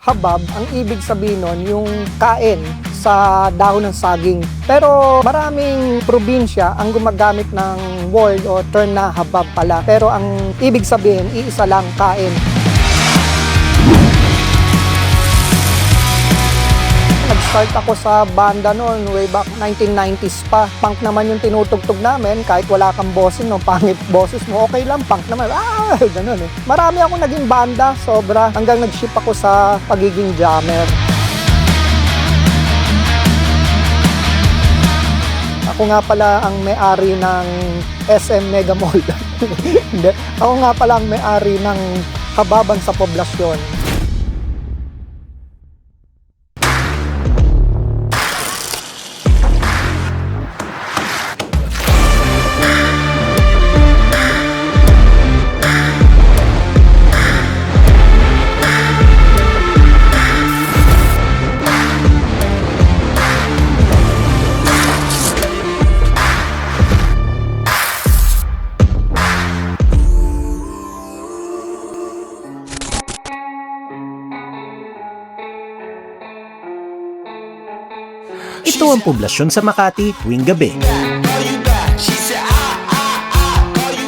habab, ang ibig sabihin nun, yung kain sa dahon ng saging. Pero maraming probinsya ang gumagamit ng word o term na habab pala. Pero ang ibig sabihin, iisa lang kain. Nag-start ako sa banda noon way back 1990s pa. Punk naman yung tinutugtog namin kahit wala kang boses no, pangit boses mo, okay lang, punk naman. Ah, ganun eh. Marami ako naging banda, sobra, hanggang nag-ship ako sa pagiging jammer. Ako nga pala ang may-ari ng SM Mega Mall. Ako nga pala ang may-ari ng hababan sa poblasyon. Ang poblasyon sa Makati tuwing gabi.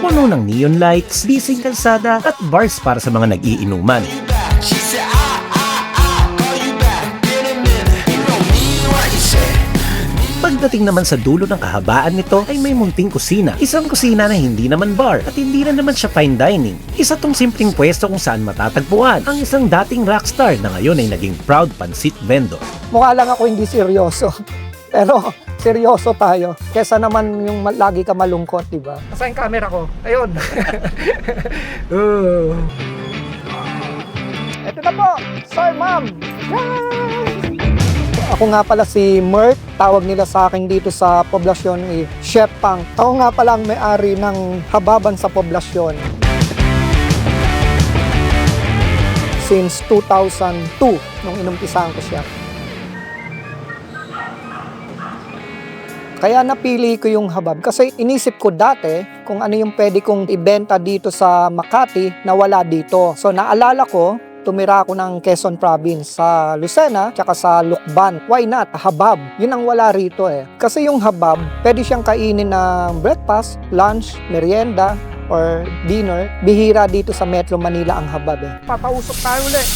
Puno ng neon lights, bising kalsada at bars para sa mga nag-iinuman. Pagdating naman sa dulo ng kahabaan nito ay may munting kusina. Isang kusina na hindi naman bar at hindi na naman siya fine dining. Isa tong simpleng pwesto kung saan matatagpuan ang isang dating rockstar na ngayon ay naging proud pansit vendor. mukha lang ako hindi seryoso. Pero seryoso tayo. Kesa naman yung lagi ka malungkot, di ba? Nasa yung camera ko? Ayun. uh. Ito na po, Sir Ma'am. Yay! Ako nga pala si Mert, tawag nila sa akin dito sa poblasyon eh, Chef Pang. Ako nga pala ang may-ari ng hababan sa poblasyon. Since 2002, nung inumpisahan ko siya. Kaya napili ko yung habab kasi inisip ko dati kung ano yung pwede kong ibenta dito sa Makati na wala dito. So naalala ko, tumira ako ng Quezon Province sa Lucena tsaka sa Lukban. Why not? Habab. Yun ang wala rito eh. Kasi yung habab, pwede siyang kainin ng breakfast, lunch, merienda, or dinner. Bihira dito sa Metro Manila ang habab eh. Papausok tayo ulit.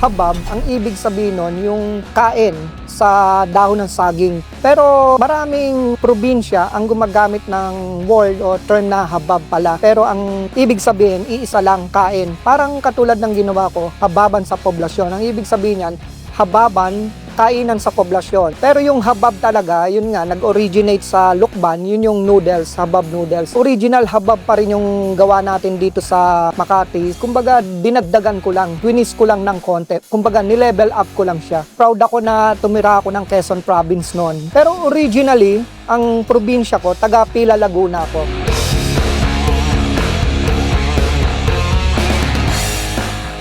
Habab, ang ibig sabihin nun, yung kain sa dahon ng saging. Pero maraming probinsya ang gumagamit ng word o term na habab pala. Pero ang ibig sabihin, iisa lang kain. Parang katulad ng ginawa ko, hababan sa poblasyon. Ang ibig sabihin yan, hababan kainan sa poblasyon. Pero yung habab talaga, yun nga, nag-originate sa Lukban, yun yung noodles, habab noodles. Original habab pa rin yung gawa natin dito sa Makati. Kumbaga, dinagdagan ko lang, twinis ko lang ng konti. Kumbaga, nilevel up ko lang siya. Proud ako na tumira ako ng Quezon Province noon. Pero originally, ang probinsya ko, taga Pila Laguna ako.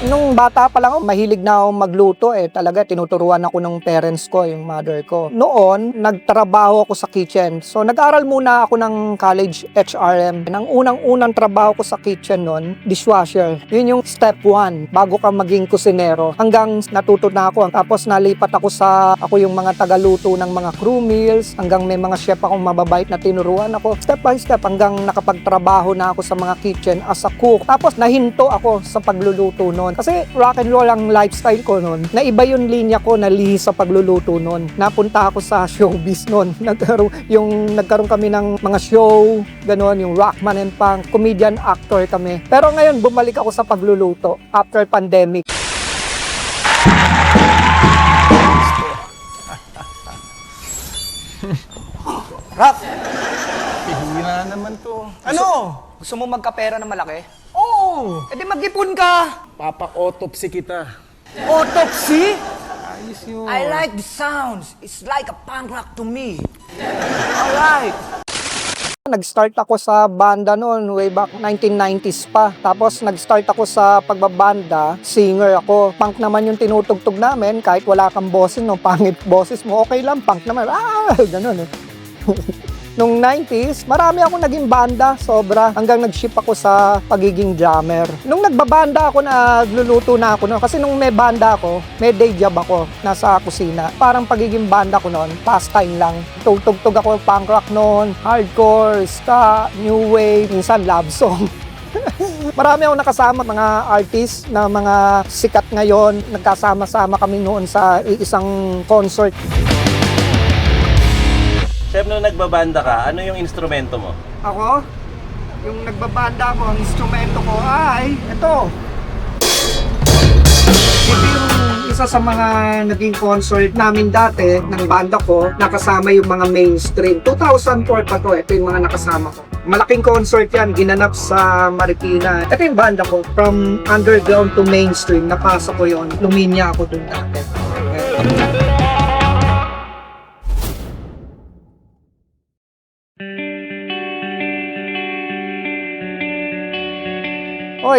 Nung bata pa lang ako, mahilig na ako magluto eh. Talaga, tinuturuan ako ng parents ko, yung mother ko. Noon, nagtrabaho ako sa kitchen. So, nag-aral muna ako ng college HRM. Ang unang-unang trabaho ko sa kitchen noon, dishwasher. Yun yung step one, bago ka maging kusinero. Hanggang natuto na ako. Tapos nalipat ako sa, ako yung mga tagaluto ng mga crew meals. Hanggang may mga chef akong mababait na tinuruan ako. Step by step, hanggang nakapagtrabaho na ako sa mga kitchen as a cook. Tapos nahinto ako sa pagluluto noon. Kasi rock and roll ang lifestyle ko noon. Naiba yung linya ko na lihis sa pagluluto noon. Napunta ako sa showbiz noon. Nagkaroon, yung nagkaroon kami ng mga show, ganon, yung rockman and punk, comedian actor kami. Pero ngayon, bumalik ako sa pagluluto after pandemic. Rap! Hihira naman to. Ano? Gusto mo magkapera na malaki? Oo! E di mag-ipon ka! Papa-autopsy kita. Autopsy? Ayos yun. I like the sounds. It's like a punk rock to me. Alright. Nag-start ako sa banda noon way back 1990s pa. Tapos nag-start ako sa pagbabanda, singer ako. Punk naman yung tinutugtog namin kahit wala kang boses no, pangit boses mo, okay lang, punk naman. Ah, ganun eh. Nung 90s, marami ako naging banda, sobra. Hanggang nag-ship ako sa pagiging drummer. Nung nagbabanda ako, nagluluto na ako. No? Kasi nung may banda ako, may day job ako nasa kusina. Parang pagiging banda ko noon, pastime lang. Tugtog-tug ako punk rock noon, hardcore, ska, new wave, minsan love song. Marami ako nakasama mga artist na mga sikat ngayon. Nagkasama-sama kami noon sa isang concert. Chef, nung nagbabanda ka, ano yung instrumento mo? Ako, yung nagbabanda ko, ang instrumento ko ay ito. Ito yung isa sa mga naging concert namin dati ng banda ko, nakasama yung mga mainstream. 2004 pa to, ito yung mga nakasama ko. Malaking concert yan, ginanap sa Marikina. Ito yung banda ko, from underground to mainstream, napasok ko yon luminya ako dun dati. O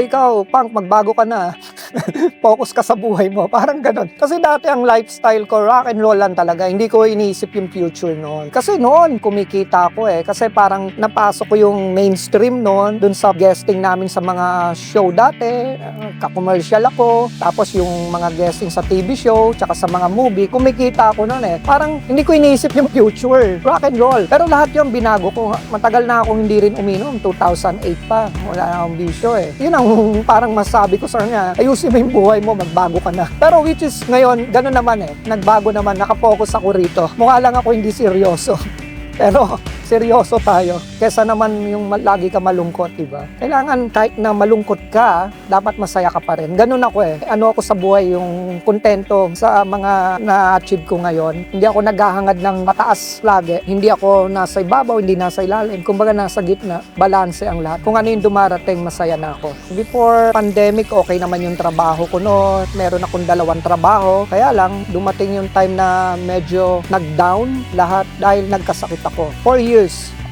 ikaw, punk, magbago ka na. Focus ka sa buhay mo. Parang ganun. Kasi dati ang lifestyle ko, rock and roll lang talaga. Hindi ko iniisip yung future noon. Kasi noon, kumikita ako eh. Kasi parang napasok ko yung mainstream noon, dun sa guesting namin sa mga show dati. Uh, Ka-commercial ako. Tapos yung mga guesting sa TV show, tsaka sa mga movie, kumikita ako noon eh. Parang hindi ko iniisip yung future. Rock and roll. Pero lahat yung binago ko. Matagal na akong hindi rin uminom. 2008 pa. Wala na akong bisyo eh. Yun ang parang masabi ko sa kanya, ayusin mo yung buhay mo, magbago ka na. Pero which is ngayon, gano'n naman eh. Nagbago naman, nakafocus ako rito. Mukha lang ako hindi seryoso. Pero seryoso tayo. Kesa naman yung lagi ka malungkot, di ba? Kailangan kahit na malungkot ka, dapat masaya ka pa rin. Ganun ako eh. Ano ako sa buhay, yung kontento sa mga na-achieve ko ngayon. Hindi ako naghahangad ng mataas lagi. Hindi ako nasa ibabaw, hindi nasa ilalim. Kumbaga nasa gitna, balanse ang lahat. Kung ano yung dumarating, masaya na ako. Before pandemic, okay naman yung trabaho ko no. Meron akong dalawang trabaho. Kaya lang, dumating yung time na medyo nag-down lahat dahil nagkasakit ako. Four years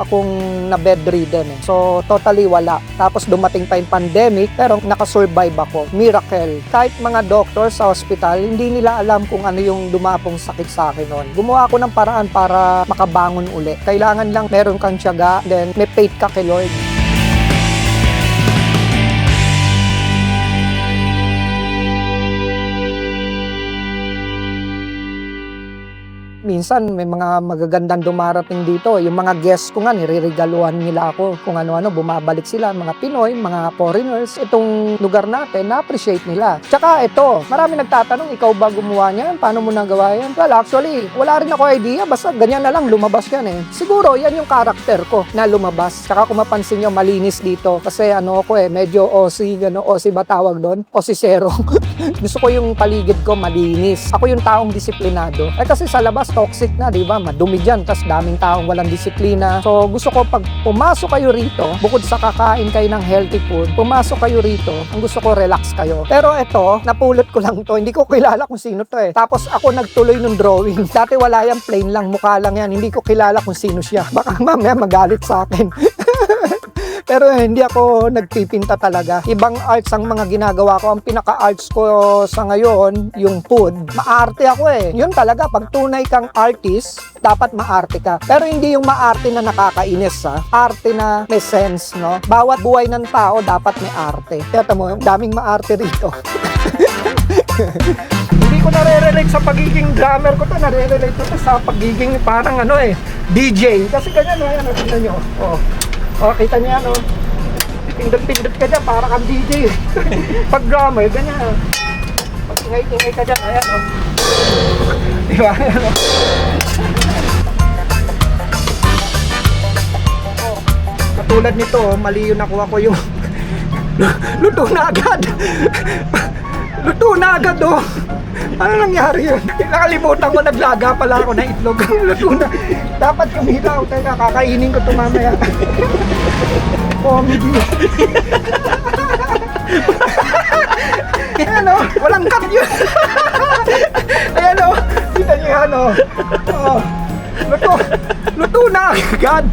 akong na bedridden eh. So totally wala. Tapos dumating pa yung pandemic pero nakasurvive ako. Miracle. Kahit mga doctor sa hospital, hindi nila alam kung ano yung dumapong sakit sa akin noon. Gumawa ako ng paraan para makabangon uli. Kailangan lang meron kang tiyaga, then may faith ka kay Lord. Minsan may mga magagandang dumarating dito. Yung mga guests ko nga, niriregaluhan nila ako kung ano-ano, bumabalik sila, mga Pinoy, mga foreigners. Itong lugar natin, na-appreciate nila. Tsaka ito, marami nagtatanong, ikaw ba gumawa niyan? Paano mo nagawa yan? Well, actually, wala rin ako idea. Basta ganyan na lang, lumabas yan eh. Siguro, yan yung karakter ko na lumabas. Tsaka kung mapansin nyo, malinis dito. Kasi ano ako eh, medyo OC, gano, OC ba tawag doon? OC zero. Gusto ko yung paligid ko malinis. Ako yung taong disiplinado. Eh kasi sa labas, toxic na, di ba? Madumi dyan, tas daming taong walang disiplina. So, gusto ko pag pumasok kayo rito, bukod sa kakain kayo ng healthy food, pumasok kayo rito, ang gusto ko relax kayo. Pero ito, napulot ko lang to. Hindi ko kilala kung sino to eh. Tapos ako nagtuloy ng drawing. Dati wala yan, plain lang, mukha lang yan. Hindi ko kilala kung sino siya. Baka mamaya magalit sa akin. Pero hindi ako nagpipinta talaga. Ibang arts ang mga ginagawa ko. Ang pinaka-arts ko sa ngayon, yung food. Maarte ako eh. Yun talaga, pag tunay kang artist, dapat maarte ka. Pero hindi yung maarte na nakakainis ha. Arte na may sense, no? Bawat buhay ng tao dapat may arte. Kaya mo, daming maarte rito. hindi ko nare-relate sa pagiging drummer ko to. Nare-relate to sa pagiging parang ano eh, DJ. Kasi ganyan, no? Ayan, tingnan nyo. Oh. Oh, kita niyo yan, oh. Pindot-pindot ka dyan, para kang DJ. Pag drummer, ganyan, oh. Pag ingay-ingay ka dyan, ayan, oh. Di ba? Oh, Katulad nito, oh, mali yung nakuha ko yung luto na agad. luto na agad, oh. Ano nangyari yun? Nakalimutan ko, naglaga pala ako ng itlog. luto na. Dapat kumilaw. Teka, kakainin ko ito mamaya. Comedy. Ayan o, walang cut yun. Ayan o, kita niyo yan o. Oh, luto, luto na agad.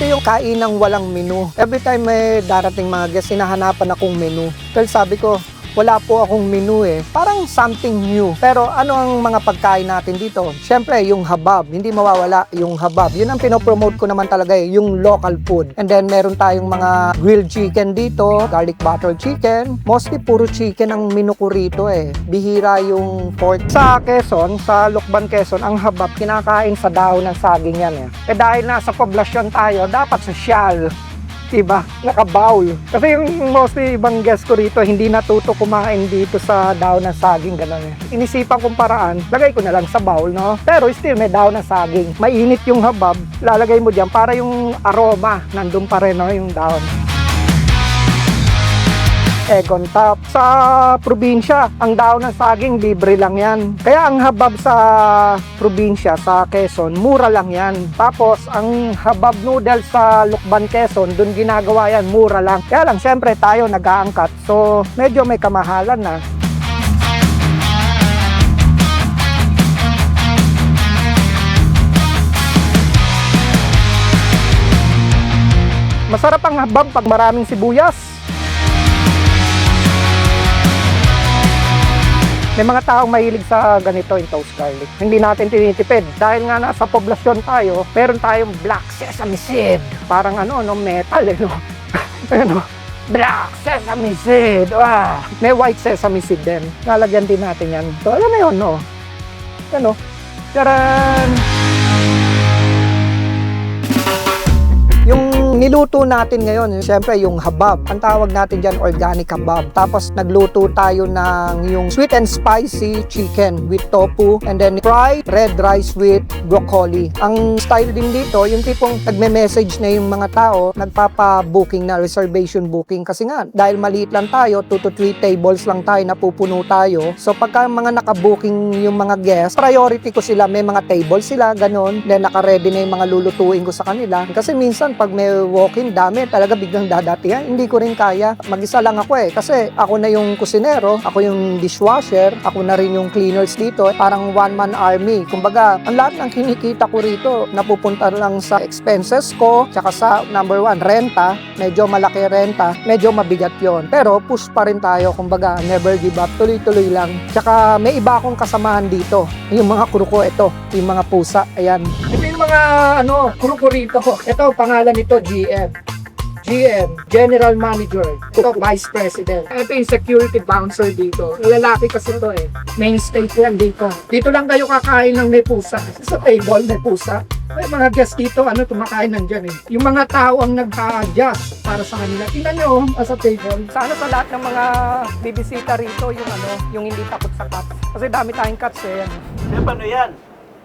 Ito yung kain ng walang menu. Every time may darating mga guests, hinahanapan akong menu. Dahil sabi ko, wala po akong menu eh. Parang something new. Pero ano ang mga pagkain natin dito? Siyempre, yung habab. Hindi mawawala yung habab. Yun ang pinopromote ko naman talaga eh, yung local food. And then, meron tayong mga grilled chicken dito, garlic butter chicken. Mostly, puro chicken ang menu ko rito eh. Bihira yung pork. Sa Quezon, sa Lukban Quezon, ang habab kinakain sa dahon ng saging yan eh. Eh dahil nasa poblasyon tayo, dapat social diba, nakabowl. Kasi yung mostly ibang guest ko rito, hindi natuto kumain dito sa daon ng saging, gano'n eh. Inisipan kong paraan, lagay ko na lang sa bowl, no? Pero still may daon ng saging. Mainit yung habab, lalagay mo diyan para yung aroma nandun pa rin, no, yung daon egg on top. Sa probinsya, ang daon ng saging, libre lang yan. Kaya ang habab sa probinsya, sa Quezon, mura lang yan. Tapos, ang habab noodles sa Lukban, Quezon, dun ginagawa yan, mura lang. Kaya lang, syempre tayo nag-aangkat. So, medyo may kamahalan na. Masarap ang habab pag maraming sibuyas. May mga taong mahilig sa ganito yung toast garlic. Hindi natin tinitipid. Dahil nga nasa poblasyon tayo, meron tayong black sesame seed. Parang ano, no, metal eh, no? ano, black sesame seed. Ah, may white sesame seed din. Lalagyan din natin yan. So, alam mo yun, no? Ano? Taran! Niluto natin ngayon, syempre yung habab. Ang tawag natin dyan, organic habab. Tapos nagluto tayo ng yung sweet and spicy chicken with tofu and then fried red rice with broccoli. Ang style din dito, yung tipong nagme-message na yung mga tao, nagpapa-booking na reservation booking. Kasi nga, dahil maliit lang tayo, 2 to 3 tables lang tayo, napupuno tayo. So pagka mga nakabooking yung mga guests, priority ko sila, may mga tables sila, ganun. Then naka-ready na yung mga lulutuin ko sa kanila. Kasi minsan, pag may walk-in, dami, talaga biglang dadatihan. Hindi ko rin kaya. Mag-isa lang ako eh. Kasi ako na yung kusinero, ako yung dishwasher, ako na rin yung cleaners dito. Parang one-man army. Kumbaga, ang lahat ng kinikita ko rito, napupunta lang sa expenses ko, tsaka sa number one, renta. Medyo malaki renta. Medyo mabigat yon Pero push pa rin tayo. Kumbaga, never give up. Tuloy-tuloy lang. Tsaka may iba akong kasamahan dito. Yung mga crew ko, ito. Yung mga pusa. Ayan. Mga ano, crew ko rito. Ito, pangalan nito, GM. GM, General Manager, ito Vice President. Ito yung security bouncer dito. Lalaki kasi ito eh. Main state yan dito. Dito lang kayo kakain ng may pusa. Sa table may pusa. May mga guests dito, ano, tumakain nandyan eh. Yung mga tao ang nag-adjust para sa kanila. Tingnan nyo, oh, sa table. Sana sa lahat ng mga bibisita rito, yung ano, yung hindi takot sa cats. Kasi dami tayong cats eh. Chef, ano yan?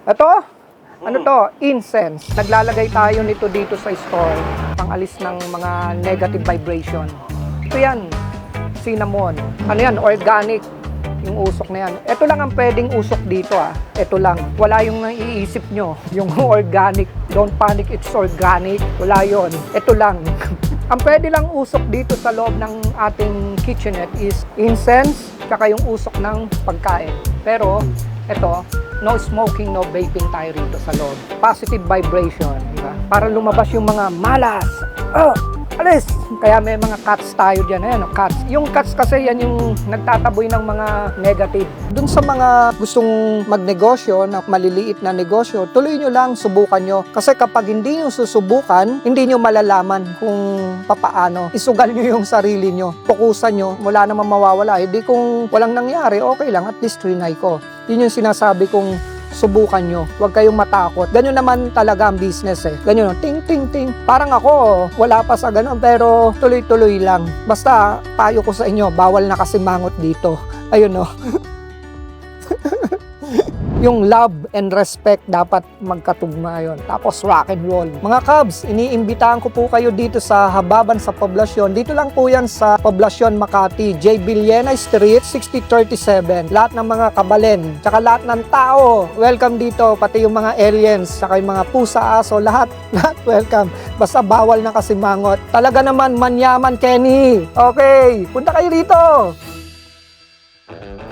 Ito, ano to? Incense. Naglalagay tayo nito dito sa store. Pangalis ng mga negative vibration. Ito yan. Cinnamon. Ano yan? Organic. Yung usok na yan. Ito lang ang pwedeng usok dito ah. Ito lang. Wala yung naiisip nyo. Yung organic. Don't panic, it's organic. Wala yon. Ito lang. ang pwede lang usok dito sa loob ng ating kitchenette is incense, tsaka yung usok ng pagkain. Pero, ito, no smoking, no vaping tayo rito sa loob. Positive vibration, di ba? Para lumabas yung mga malas. Oh, alis! Kaya may mga cuts tayo dyan. Ayan, oh, cuts. Yung cuts kasi yan yung nagtataboy ng mga negative. Dun sa mga gustong magnegosyo, na maliliit na negosyo, tuloy nyo lang, subukan nyo. Kasi kapag hindi nyo susubukan, hindi nyo malalaman kung papaano. Isugal nyo yung sarili nyo. Pukusan nyo, wala namang mawawala. Hindi kung walang nangyari, okay lang, at least trinay ko. Yun yung sinasabi kong subukan nyo. Huwag kayong matakot. Ganyan naman talaga ang business eh. Ganyan, ting, ting, ting. Parang ako, wala pa sa ganun, pero tuloy-tuloy lang. Basta, payo ko sa inyo, bawal na kasi mangot dito. Ayun oh. yung love and respect dapat magkatugma yon. Tapos rock and roll. Mga Cubs, iniimbitahan ko po kayo dito sa Hababan sa Poblasyon. Dito lang po yan sa Poblasyon Makati, J. Villena Street, 6037. Lahat ng mga kabalen, tsaka lahat ng tao, welcome dito. Pati yung mga aliens, tsaka yung mga pusa, aso, lahat, lahat welcome. Basta bawal na kasi mangot. Talaga naman manyaman, Kenny. Okay, punta kayo dito.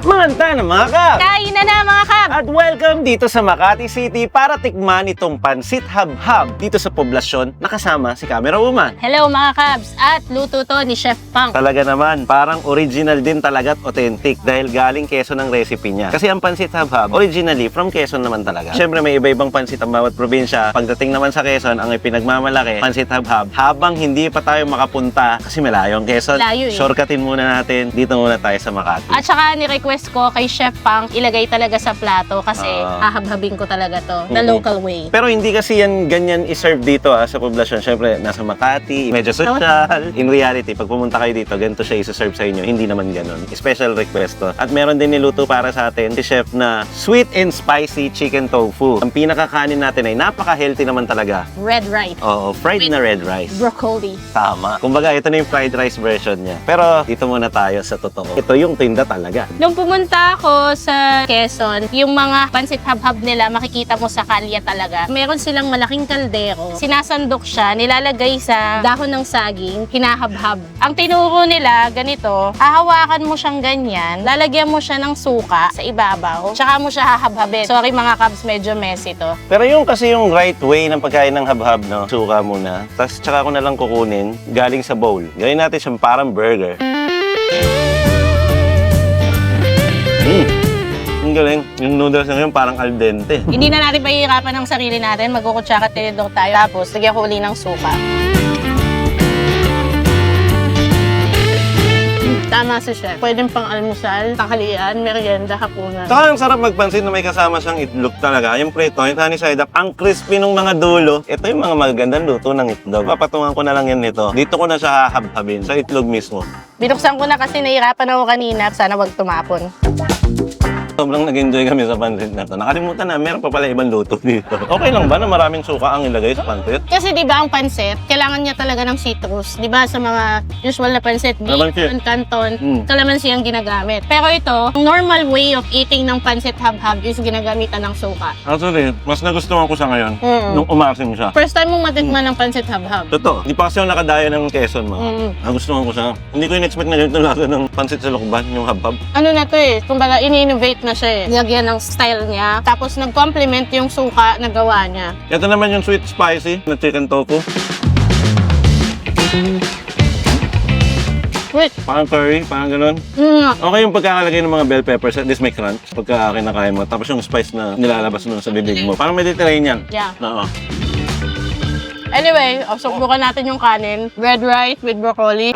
Manta na mga kap! Kain na na mga kab! At welcome dito sa Makati City para tikman itong Pansit Hab-Hab dito sa poblasyon nakasama si Camera Woman. Hello mga kabs! At luto to ni Chef Pang. Talaga naman, parang original din talaga at authentic dahil galing Quezon ang recipe niya. Kasi ang Pansit Hab-Hab, originally from Quezon naman talaga. Siyempre may iba-ibang pansit ang bawat probinsya. Pagdating naman sa Quezon, ang pinagmamalaki, Pansit Hab-Hab. Habang hindi pa tayo makapunta, kasi malayo ang Quezon, Layo eh. shortcutin muna natin. Dito muna tayo sa Makati. At saka ni-request ko kay Chef Pang ilagay talaga sa plato kasi Ah. hahabhabin ko talaga to. The Mhm. local way. Pero hindi kasi yan ganyan i-serve dito ah, sa poblasyon. Siyempre, nasa Makati, medyo social. In reality, pag pumunta kayo dito, ganito siya i-serve sa inyo. Hindi naman ganun. Special request to. At meron din niluto para sa atin si Chef na sweet and spicy chicken tofu. Ang pinakakanin natin ay napaka-healthy naman talaga. Red rice. Oo, fried na red rice. Broccoli. Tama. Kumbaga, ito na yung fried rice version niya. Pero dito muna tayo sa totoo. Ito yung tinda talaga. Nung pumunta ako sa Quezon, yung mga pansit hab-hab nila, makikita mo sa kalya talaga. Meron silang malaking kaldero. Sinasandok siya, nilalagay sa dahon ng saging, hinahab-hab. Ang tinuro nila, ganito, hahawakan mo siyang ganyan, lalagyan mo siya ng suka sa ibabaw, tsaka mo siya hahab-habin. Sorry mga kabs, medyo messy to. Pero yung kasi yung right way ng pagkain ng habhab, no? Suka muna. Tapos tsaka ko na lang kukunin galing sa bowl. Gawin natin siyang parang burger. Mm. Ang galing. Yung noodles na yun parang al dente. Hindi na natin pahihirapan ng sarili natin, magkukutsara tinidor tayo, tapos lagyan ko uli ng suka. Tama si Chef. Pwedeng pang almusal, tanghalian, merienda, hapunan. Saka ang sarap magpansin na may kasama siyang itlog talaga. Yung prito, yung honey side up, ang crispy ng mga dulo. Ito yung mga magagandang luto ng itlog. Papatungan ko na lang yan nito. Dito ko na siya hahabhabin sa itlog mismo. Binuksan ko na kasi nahirapan ako kanina, sana wag tumapon. Bye. Sobrang nag-enjoy kami sa pansit na to. Nakalimutan na, meron pa pala ibang luto dito. Okay lang ba na maraming suka ang ilagay sa pansit? Kasi di ba ang pansit, kailangan niya talaga ng citrus. Di ba sa mga usual na Calamansi. beef, canton, Mm. calamansi ang ginagamit. Pero ito, ang normal way of eating ng pansit hab-hab is ginagamitan ng suka. Actually, mas nagustuhan ko siya ngayon Mm. nung umasim siya. First time mong matikman ng pansit hab-hab. Totoo. Di pa kasi ako nakadayo ng Quezon, mga. Mm. Nagustuhan ko siya. Hindi ko in-expect na ganito lasa ng pansit sa lukban, yung habhab. Ano na to eh, kumbaga ini-innovate na siya eh. Nilagyan ng style niya. Tapos nag-complement yung suka na gawa niya. Ito naman yung sweet spicy na chicken tofu. Wait, Parang curry, parang ganun. mm, Okay yung pagkakalagay ng mga bell peppers, at least may crunch pagka kinakain mo. Tapos yung spice na nilalabas mo sa bibig mo. Parang Mediterranean. yeah. Oo. Anyway, oh, subukan natin yung kanin. Red rice with broccoli.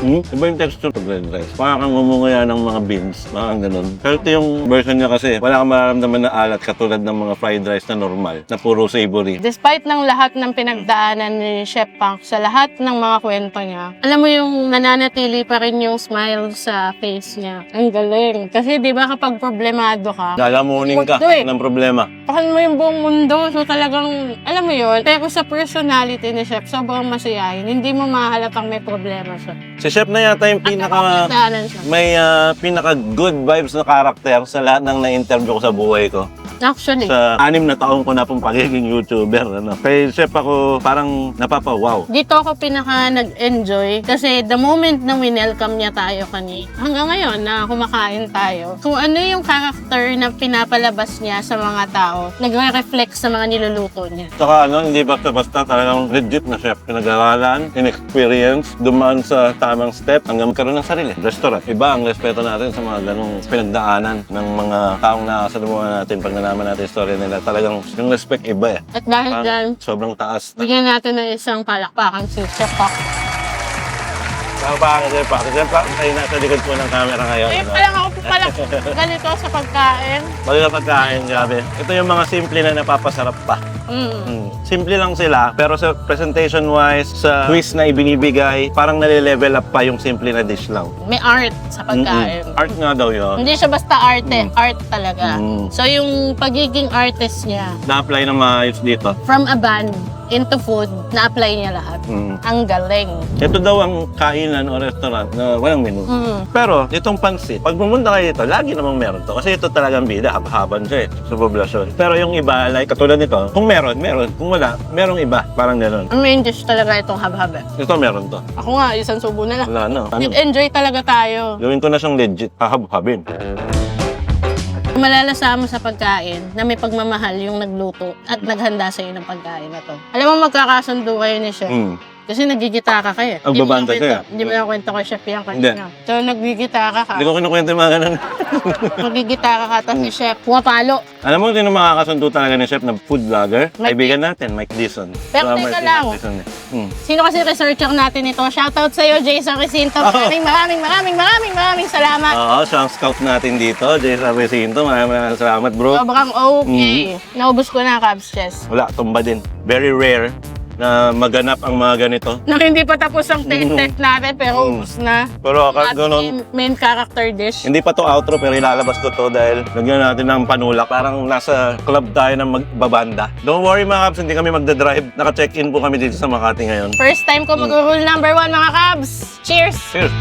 Hmm? Iba yung texture pag red rice. Parang kang umungaya ng mga beans, parang ganun. Healthy yung version niya kasi wala kang mararamdaman na alat katulad ng mga fried rice na normal, na puro savory. Despite ng lahat ng pinagdaanan ni Chef Punk sa lahat ng mga kwento niya, alam mo yung nananatili pa rin yung smile sa face niya. Ang galing. Kasi di ba kapag problemado ka, Lalamunin ka Ito eh. ng problema. pakan mo yung buong mundo. So talagang, alam mo yun, pero sa personality ni Chef, sobrang masayahin. Hindi mo mahalatang may problema siya. Si Chef na yata yung pinaka... siya. May ah, pinaka good vibes na karakter sa lahat ng na-interview ko sa buhay ko. Actually. Sa anim na taon ko na pong pagiging YouTuber. Ano. Kay Chef ako parang napapa-wow. Dito ako pinaka nag-enjoy kasi the moment na winelcome niya tayo kanina, hanggang ngayon na kumakain tayo, kung ano yung character na pinapalabas niya sa mga tao, nagre-reflect sa mga niluluto niya. Saka ano, hindi basta-basta talagang legit na chef. Pinag-aralan, in-experience, dumaan sa tamang step hanggang magkaroon ng sarili. Restaurant. Iba ang respeto natin sa mga ganong pinagdaanan ng mga taong nakasalamuhan natin pag nalaman natin yung story nila. Talagang yung respect iba eh. At dahil Parang dyan, sobrang taas. bigyan natin ng isang palakpakan si Chef Pop. Saka pa ang Chef Pak. Chef Pak, kayo nasa likod po ng camera ngayon. Eh, ano. po pala ganito sa pagkain. Pag pagkain, grabe. Ito yung mga simple na napapasarap pa. Mm. Mm. Simple lang sila, pero sa presentation-wise, sa twist na ibinibigay, parang nale-level up pa yung simple na dish lang. May art sa pagkain. Mm-mm. Art nga daw yun. Hindi siya basta arte, art talaga. Mm. So yung pagiging artist niya, Na-apply ng maayos dito. from a band, into food, na-apply niya lahat. Mm. Ang galing. Ito daw ang kainan o restaurant na walang menu. Mm. Pero itong pansit, pag pumunta kayo dito, lagi namang meron to. Kasi ito talagang bida, hab-haban siya eh, sa poblasyon. Pero yung iba, like katulad nito, kung meron, meron. Kung wala, merong iba. Parang gano'n. Ang main dish talaga itong habhab eh. Ito meron to. Ako nga, isang subo na lang. Wala na. Ano? Nag-enjoy talaga tayo. Gawin ko na siyang legit, hahab-habin. Malalasahan mo sa pagkain na may pagmamahal yung nagluto at naghanda sa iyo ng pagkain na to. Alam mo, magkakasundo kayo ni Chef. Mm. Kasi nagigitara ka eh. Nakwento- siya. Hindi mo nakwento kay Chef yan Hindi. kanina. So, nagigitara ka. Hindi ko kinukwento yung mga ganun. Magigitara ka, tapos si Chef pumapalo. Alam mo, sino makakasundo talaga ni Chef na food vlogger? Mike Kaibigan natin, Mike Dison. Pero teka lang. Dison eh. Mm. Sino kasi researcher natin ito? Shoutout sa'yo, Jason Recinto. Maraming, maraming, maraming, maraming, maraming salamat. Oo, siya ang scout natin dito, Jason Recinto. Maraming maraming salamat, bro. Sobrang okay. Mm. Naubos ko na, Cubs Chess. Wala, tumba din. Very rare na maganap ang mga ganito. Na hindi pa tapos ang Mm. test natin, pero Mm. ubos na. Pero akal At ganun, main, main character dish. hindi pa to outro pero ilalabas ko to dahil lagyan natin ng panulak. Parang nasa club tayo ng magbabanda. Don't worry mga Cubs, hindi kami magdadrive. Naka-check-in po kami dito sa Makati ngayon. First time ko mag-rule number one, mga Cubs. Cheers! Cheers!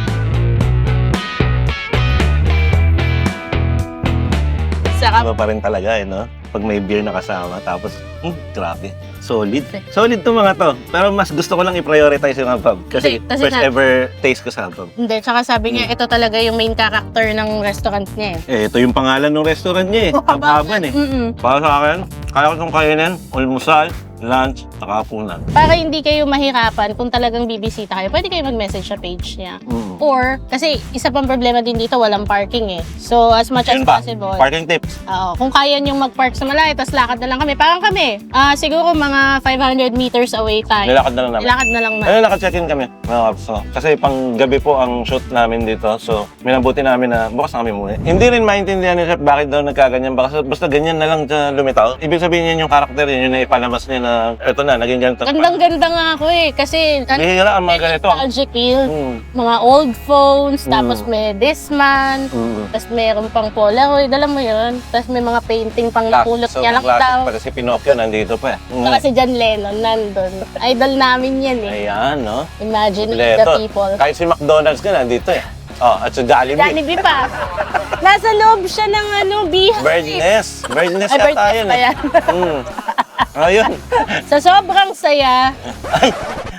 Sarap. Iba pa rin talaga eh, no? Pag may beer na kasama, tapos, hmm, grabe. Solid. Solid to mga to. Pero mas gusto ko lang i-prioritize yung habab. Kasi kasi first na- ever taste ko sa habab. Hindi, tsaka sabi niya, ito talaga yung main character ng restaurant niya eh. Eh, ito yung pangalan ng restaurant niya eh. Habhaban eh. Mm-mm. Para sa akin, kaya ko itong kainin, almusal, lunch, saka hapunan. Para hindi kayo mahirapan kung talagang bibisita kayo, pwede kayo mag-message sa page niya. Mm. Or, kasi isa pang problema din dito, walang parking eh. So, as much as Yun pa, possible, parking tips. Oo, kung kaya niyong mag-park sa malayo, tapos lakad na lang kami. Parang kami, ah siguro mga 500 meters away tayo. Nilakad na lang namin. Nilakad na lang na. Ayun, naka-check-in kami. mga kaps, so. Kasi pang gabi po ang shoot namin dito. So, minabuti namin na bukas na kami muna. Hindi rin maintindihan ni Chef bakit daw nagkaganyan. Baka basta ganyan na lang siya lumitaw. Ibig sabihin yun yung karakter yun, yun na ipalabas niya na eto na, naging ganito. Gandang-ganda nga ako eh. Kasi, ano, Bihira ang mga ganito. nostalgic feel. Mm. Mga old phones, Mm. tapos may Discman, Mm. tapos meron pang Polaroid, alam mo yun? Tapos may mga painting pang napulot So, niya daw. Pati si Pinocchio nandito pa eh. Mm. Saka si John Lennon nandun. Idol namin yan eh. Ayan, no? Imagine the Kompleto. people. Kahit si McDonald's ka nandito eh. Oh, at sa Jollibee. Jollibee pa. Nasa loob siya ng ano, beehive. Bird nest. Bird nest Ay, bird yata nest yun pa eh. yan. Mm. Ayun. Sa sobrang saya, Ay,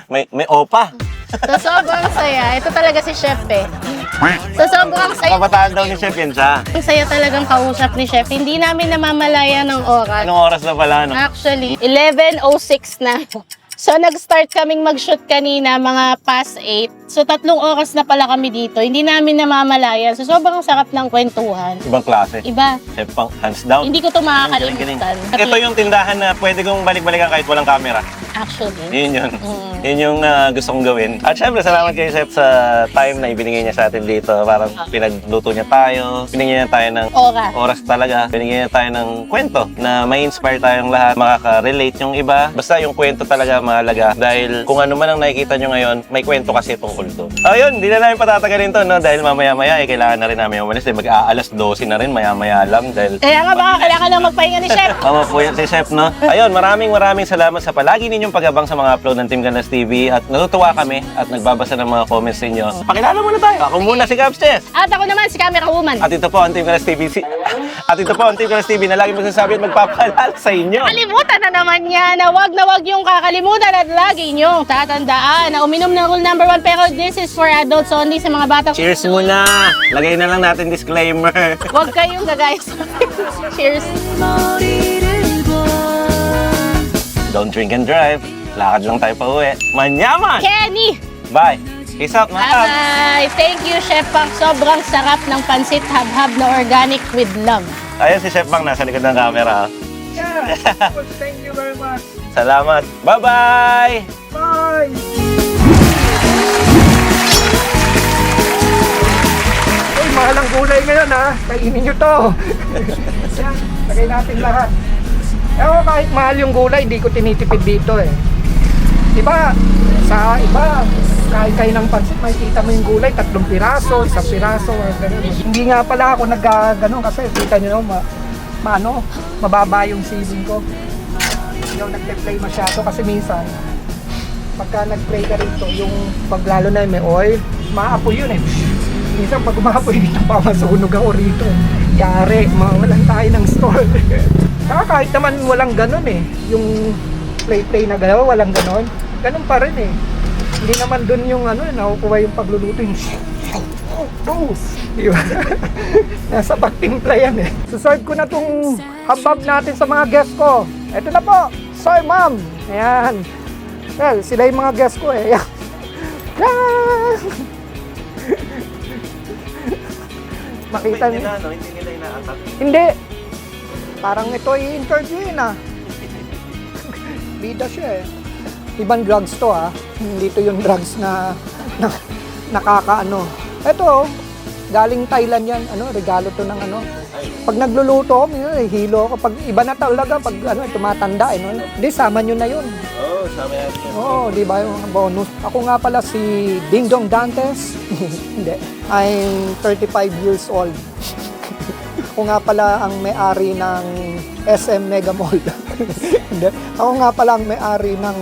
may, may opa. sa sobrang saya, ito talaga si Chef eh. Sa sobrang saya, Kabataan daw ni Chef yan siya. ang saya talagang kausap ni Chef. Hindi namin namamalaya ng oras. Anong oras na pala, no? Actually, 11.06 na. So, nag-start kaming mag-shoot kanina, mga past 8. So, tatlong oras na pala kami dito. Hindi namin namamalayan. So, sobrang sarap ng kwentuhan. Ibang klase. Iba. Pang, hands down. Hindi ko to makakalimutan. Ito yung tindahan na pwede kong balik-balikan kahit walang camera. Actually. Yun yun. Mm. Yun yung ah, gusto kong gawin. At syempre, salamat kay Chef sa time na ibinigay niya sa atin dito. Parang pinagluto niya tayo. Binigyan niya tayo ng Oras. oras talaga. Binigyan niya tayo ng kwento na may inspire tayong lahat. Makaka-relate yung iba. Basta yung kwento talaga mahalaga. Dahil kung ano man ang nakikita nyo ngayon, may kwento kasi tungkol doon. Ayun, hindi na namin patatagalin to, no? Dahil mamaya-maya, eh, kailangan na rin namin umalis. Eh, mag-aalas 12 na rin, maya-maya lang. Dahil Kaya nga baka kailangan lang magpahinga ni Chef. Tama po yan si Chef, no? Ayun, maraming maraming salamat sa palagi ninyong pag-abang sa mga upload ng Team Ganas TV at natutuwa kami at nagbabasa ng mga comments ninyo. Pakilala muna tayo. Ako muna si Gabs Tess. At ako naman, si Camera Woman. At ito po ang Team Ganas TV. Si... At ito po ang Team Ganas TV na lagi magsasabi at magpapaalala sa inyo. Kalimutan na naman yan na wag na wag yung kakalimutan at lagi niyong tatandaan na uminom ng rule number one pero this is for adults only sa mga batang Cheers muna! Lagay na lang natin disclaimer. Wag kayong gagaya sa Cheers. Don't drink and drive. Lakad lang tayo pa uwi. Manyaman! Kenny! Bye! Peace out, mga Kabs. Bye! Thank you, Chef Pang. Sobrang sarap ng pansit habhab na organic with love. Ayun si Chef Bang nasa likod ng camera. Yeah, thank you very much. Salamat. Bye-bye! Bye! Uy, mahal ang gulay ngayon ha. Kainin nyo to. Yan, lagay natin lahat. Ewan ko, kahit mahal yung gulay, hindi ko tinitipid dito eh. Diba, sa iba, kahit kayo ng pansit, makikita mo yung gulay, tatlong piraso, isang piraso, or ganun. Hindi nga pala ako nag ganun kasi kita nyo, ma, maano, mababa yung ceiling ko. Ako nagpe-play masyado kasi minsan, pagka nag-play ka rito, yung pag lalo na may oil, maapoy yun eh. Minsan pag umaapoy dito, pamasunog ako rito. Yari, mawalan tayo ng store. Saka kahit naman walang ganun eh. Yung play-play na galaw, walang ganun. Ganun pa rin eh. Hindi naman dun yung ano, eh, nakukuha yung pagluluto yung Oh, di ba? Nasa pagtimpla yan eh. Suserve ko na tong habab natin sa mga guests ko. Ito na po. Sorry, ma'am. Ayan. Well, sila yung mga guests ko eh. Ayan. Makita niyo. no? Hindi nila inaatak. Hindi. Parang ito ay interviewin ah. Bida siya eh. Ibang drugs to ah. Hindi to yung drugs na, na nakakaano. Ito oh, galing Thailand yan. Ano, regalo to ng ano. Pag nagluluto ko, minsan, eh, hilo ako. Pag iba na talaga, pag ano, tumatanda eh. No? Hindi, sama nyo na yun. Oo, oh, sama yan. Oo, di ba yung bonus? Ako nga pala si Ding Dong Dantes. Hindi. I'm 35 years old. Ako nga pala ang may-ari ng SM Mega Mall. Hindi. Ako nga pala ang may-ari ng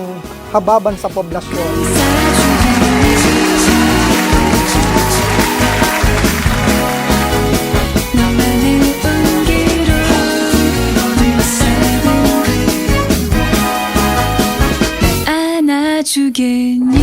Hababan sa Poblasyon. begin.